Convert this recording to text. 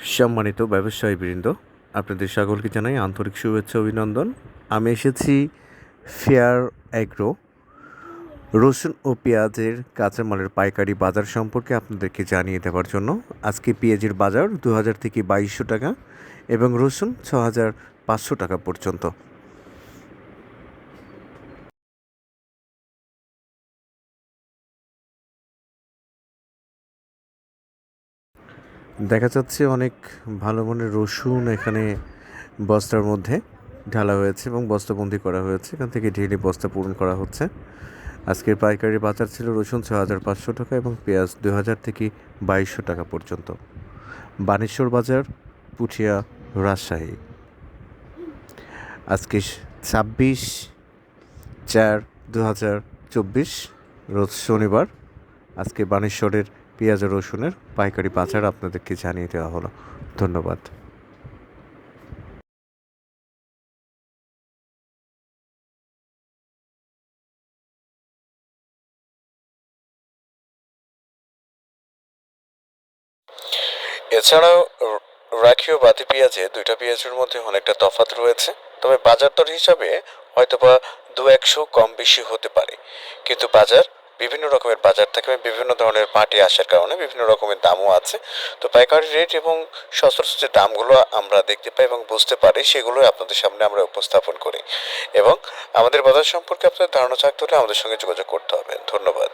সম্মানিত ব্যবসায়ী বৃন্দ আপনাদের সকলকে জানাই আন্তরিক শুভেচ্ছা অভিনন্দন। আমি এসেছি ফেয়ার অ্যাগ্রো, রসুন ও পেঁয়াজের কাঁচামালের পাইকারি বাজার সম্পর্কে আপনাদেরকে জানিয়ে দেওয়ার জন্য আজকে পেঁয়াজের বাজার দু হাজার থেকে বাইশশো টাকা এবং রসুন ছ হাজার পাঁচশো টাকা পর্যন্ত। দেখা যাচ্ছে অনেক ভালো মানের রসুন এখানে বস্তার মধ্যে ঢালা হয়েছে এবং বস্তাবন্দি করা হয়েছে। এখান থেকে ঢেলে বস্তা পূরণ করা হচ্ছে। আজকের পাইকারি বাজার ছিল রসুন ছ হাজার পাঁচশো টাকা এবং পেঁয়াজ দু হাজার থেকে বাইশশো টাকা পর্যন্ত। বানেশ্বর বাজার, পুঠিয়া, রাজশাহী। আজকে ছাব্বিশ চার দু হাজার চব্বিশ, রোজ শনিবার। আজকে বানেশ্বরের পেঁয়াজ রসুনের পাইকারি বাজার আপনাদেরকে জানিয়ে দেওয়া হলো। ধন্যবাদ। এছাড়াও রাখি ও বাতি পেঁয়াজে দুইটা পেঁয়াজের মধ্যে অনেকটা তফাৎ রয়েছে, তবে বাজার দর হিসাবে হয়তোবা দু একশো কম বেশি হতে পারে। কিন্তু বাজার বিভিন্ন রকমের বাজার থাকে বিভিন্ন ধরনের মাটি আসার কারণে বিভিন্ন রকমের দামও আছে। তো পাইকারি রেট এবং সচরাচর যে দামগুলো আমরা দেখতে পাই এবং বুঝতে পারি সেগুলো আপনাদের সামনে আমরা উপস্থাপন করি। এবং আমাদের বাজার সম্পর্কে আপনাদের ধারণা থাকতে হলে আমাদের সঙ্গে যোগাযোগ করতে হবে। ধন্যবাদ।